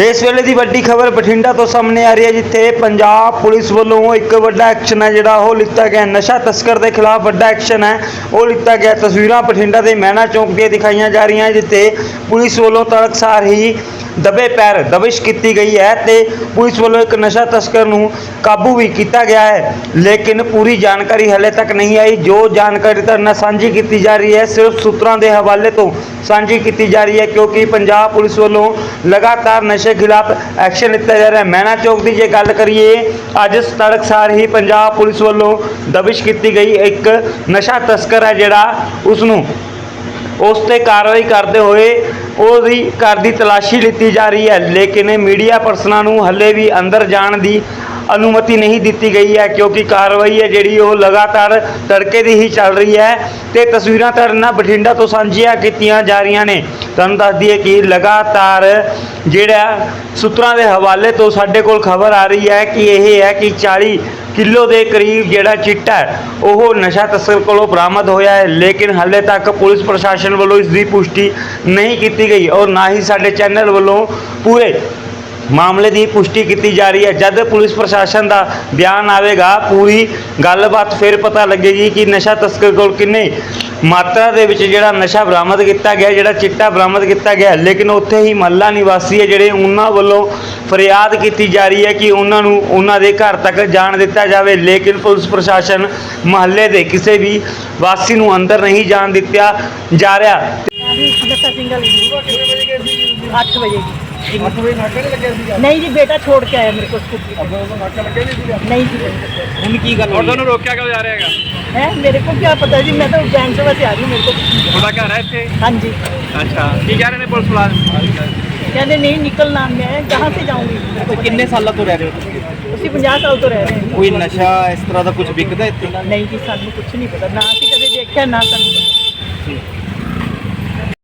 ਇਸ ਵੇਲੇ ਦੀ ਵੱਡੀ ਖਬਰ ਬਠਿੰਡਾ ਤੋਂ ਸਾਹਮਣੇ ਆ ਰਹੀ ਹੈ ਜਿੱਥੇ ਪੰਜਾਬ ਪੁਲਿਸ ਵੱਲੋਂ ਇੱਕ ਵੱਡਾ ਐਕਸ਼ਨ ਹੈ ਜਿਹੜਾ ਉਹ ਲਿੱਤਾ ਗਿਆ ਨਸ਼ਾ ਤਸਕਰ ਦੇ ਖਿਲਾਫ ਵੱਡਾ ਐਕਸ਼ਨ ਹੈ। ਉਹ ਲਿੱਤਾ ਗਿਆ ਤਸਵੀਰਾਂ ਬਠਿੰਡਾ ਦੇ ਮਹਿਣਾ ਚੌਂਕ ਦੀਆਂ ਦਿਖਾਈਆਂ ਜਾ ਰਹੀਆਂ ਜਿੱਥੇ ਪੁਲਿਸ ਵੱਲੋਂ ਤੜਕਸਾਰ ਹੀ ਦਬੇ ਪੈਰ ਦਬਿਸ਼ ਕੀਤੀ ਗਈ ਹੈ ਤੇ ਪੁਲਿਸ ਵੱਲੋਂ ਇੱਕ ਨਸ਼ਾ ਤਸਕਰ ਨੂੰ ਕਾਬੂ ਵੀ ਕੀਤਾ ਗਿਆ ਹੈ। ਲੇਕਿਨ ਪੂਰੀ ਜਾਣਕਾਰੀ ਹਲੇ ਤੱਕ ਨਹੀਂ ਆਈ। ਜੋ ਜਾਣਕਾਰੀ ਤੁਹਾਡੇ ਨਾਲ ਸਾਂਝੀ ਕੀਤੀ ਜਾ ਰਹੀ ਹੈ, ਸਿਰਫ ਸੂਤਰਾਂ ਦੇ ਹਵਾਲੇ ਤੋਂ ਸਾਂਝੀ ਕੀਤੀ ਜਾ ਰਹੀ ਹੈ ਕਿਉਂਕਿ ਪੰਜਾਬ ਪੁਲਿਸ ਵੱਲੋਂ ਲਗਾਤਾਰ ਨਸ਼ੇ ਖਿਲਾਫ ਐਕਸ਼ਨ ਲਿੱਤਾ ਜਾ ਰਿਹਾ ਹੈ। ਮਹਿਣਾ ਚੌਕ ਦੀ ਜੇ ਗੱਲ ਕਰੀਏ, ਅੱਜ ਤੜਕਸਾਰ ਹੀ ਪੰਜਾਬ ਪੁਲਿਸ ਵੱਲੋਂ ਦਬਿਸ਼ ਕੀਤੀ ਗਈ ਇੱਕ ਨਸ਼ਾ ਤਸਕਰ ਹੈ ਜਿਹੜਾ ਉਸ ਨੂੰ ਉਸ ਤੇ ਕਾਰਵਾਈ ਕਰਦੇ ਹੋਏ ਉਹਦੀ ਘਰ ਦੀ ਤਲਾਸ਼ੀ ਲਿੱਤੀ ਜਾ ਰਹੀ ਹੈ। ਲੇਕਿਨ ਮੀਡੀਆ ਪਰਸਨਾਂ ਨੂੰ ਹੱਲੇ ਵੀ ਅੰਦਰ ਜਾਣ ਦੀ ਅਨੁਮਤੀ ਨਹੀਂ ਦਿੱਤੀ ਗਈ ਹੈ, ਕਿਉਂਕਿ ਕਾਰਵਾਈ ਹੈ ਜਿਹੜੀ ਉਹ ਲਗਾਤਾਰ ਤੜਕੇ ਦੀ ਹੀ ਚੱਲ ਰਹੀ ਹੈ ਤੇ ਤਸਵੀਰਾਂ ਤੁਹਾਡੇ ਨਾਲ ਬਠਿੰਡਾ ਤੋਂ ਸਾਂਝੀਆਂ ਕੀਤੀਆਂ ਜਾ ਰਹੀਆਂ ਨੇ। ਤੁਹਾਨੂੰ ਦੱਸ ਦਈਏ ਕਿ ਲਗਾਤਾਰ ਜਿਹੜਾ ਸੂਤਰਾਂ ਦੇ ਹਵਾਲੇ ਤੋਂ ਸਾਡੇ ਕੋਲ ਖਬਰ ਆ ਰਹੀ ਹੈ ਕਿ ਇਹ ਹੈ ਕਿ 40 ਕਿਲੋ ਦੇ ਕਰੀਬ ਜਿਹੜਾ ਚਿੱਟਾ ਹੈ, ਉਹ ਨਸ਼ਾ ਤਸਕਰ ਕੋਲੋਂ ਬਰਾਮਦ ਹੋਇਆ ਹੈ, ਲੇਕਿਨ ਹਾਲੇ ਤੱਕ ਪੁਲਿਸ ਪ੍ਰਸ਼ਾਸਨ ਵੱਲੋਂ ਇਸ ਦੀ ਪੁਸ਼ਟੀ ਨਹੀਂ ਕੀਤੀ ਗਈ ਔਰ ਨਾ ਹੀ ਸਾਡੇ ਚੈਨਲ ਵੱਲੋਂ ਪੂਰੇ ਮਾਮਲੇ ਦੀ ਪੁਸ਼ਟੀ ਕੀਤੀ ਜਾ ਰਹੀ ਹੈ। ਜਦ ਪੁਲਿਸ ਪ੍ਰਸ਼ਾਸਨ ਦਾ ਬਿਆਨ ਆਵੇਗਾ, ਪੂਰੀ ਗੱਲਬਾਤ ਫਿਰ ਪਤਾ ਲੱਗੇਗੀ ਕਿ ਨਸ਼ਾ ਤਸਕਰ ਕੋਲ ਕਿੰਨੇ ਮਾਤਰਾ ਦੇ ਵਿੱਚ ਜਿਹੜਾ ਨਸ਼ਾ ਬਰਾਮਦ ਕੀਤਾ ਗਿਆ, ਜਿਹੜਾ ਚਿੱਟਾ ਬਰਾਮਦ ਕੀਤਾ ਗਿਆ ਲੇਕਿਨ ਉੱਥੇ ਹੀ ਮਹੱਲਾ ਨਿਵਾਸੀ ਹੈ ਜਿਹੜੇ ਉਹਨਾਂ ਵੱਲੋਂ ਫਰਿਆਦ ਕੀਤੀ ਜਾ ਰਹੀ ਹੈ ਕਿ ਉਹਨਾਂ ਨੂੰ ਉਹਨਾਂ ਦੇ ਘਰ ਤੱਕ ਜਾਣ ਦਿੱਤਾ ਜਾਵੇ। ਲੇਕਿਨ ਪੁਲਿਸ ਪ੍ਰਸ਼ਾਸਨ ਮਹੱਲੇ ਦੇ ਕਿਸੇ ਵੀ ਵਾਸੀ ਨੂੰ ਅੰਦਰ ਨਹੀਂ ਜਾਣ ਦਿੱਤਾ ਜਾ ਰਿਹਾ। 8 ਵਜੇ 8 ਨਹੀਂ ਜੀ ਬੇਟਾ ਛੋੜ ਕੇ ਆਇਆ ਮੇਰੇ ਕੋਲ ਸਕੂਟੀ ਨਹੀਂ ਜੀ। ਹੁਣ ਕੀ ਗੱਲ ਹੋਈ? ਤੁਹਾਨੂੰ ਰੋਕਿਆ ਕਿਉਂ ਜਾ ਰਿਹਾ ਹੈਗਾ? ਹੈ ਮੇਰੇ ਕੋਲ ਕੀ ਪਤਾ ਜੀ ਮੈਂ ਤਾਂ ਉਜੈਨ ਤੋਂ ਵਸੇ ਆ ਮੇਰੇ ਕੋਲ ਤੁਹਾਡਾ ਘਰ ਹੈ ਇੱਥੇ? ਹਾਂਜੀ। ਅੱਛਾ ਕੀ ਕਹਿ ਰਹੇ ਨੇ ਪੁਲਿਸ ਵਾਲੇ? ਕਹਿੰਦੇ ਨਹੀਂ ਨਿਕਲਣਾ ਮੈਂ ਕਹਾਂ ਸੇ ਜਾਊਂਗੀ। ਕਿੰਨੇ ਸਾਲਾਂ ਤੋਂ ਰਹਿ ਰਹੇ ਹੋ ਤੁਸੀਂ? 50 ਸਾਲ ਤੋਂ ਰਹਿ ਰਹੇ ਹਾਂ ਕੋਈ ਨਸ਼ਾ ਇਸ ਤਰ੍ਹਾਂ ਦਾ ਕੁਝ ਵਿਕਦਾ ਇੱਥੇ? ਨਹੀਂ ਜੀ ਸਾਨੂੰ ਕੁਝ ਨਹੀਂ ਪਤਾ। ਨਾ ਅਸੀਂ ਕਦੇ ਦੇਖਿਆ ਨਾ ਸਾਨੂੰ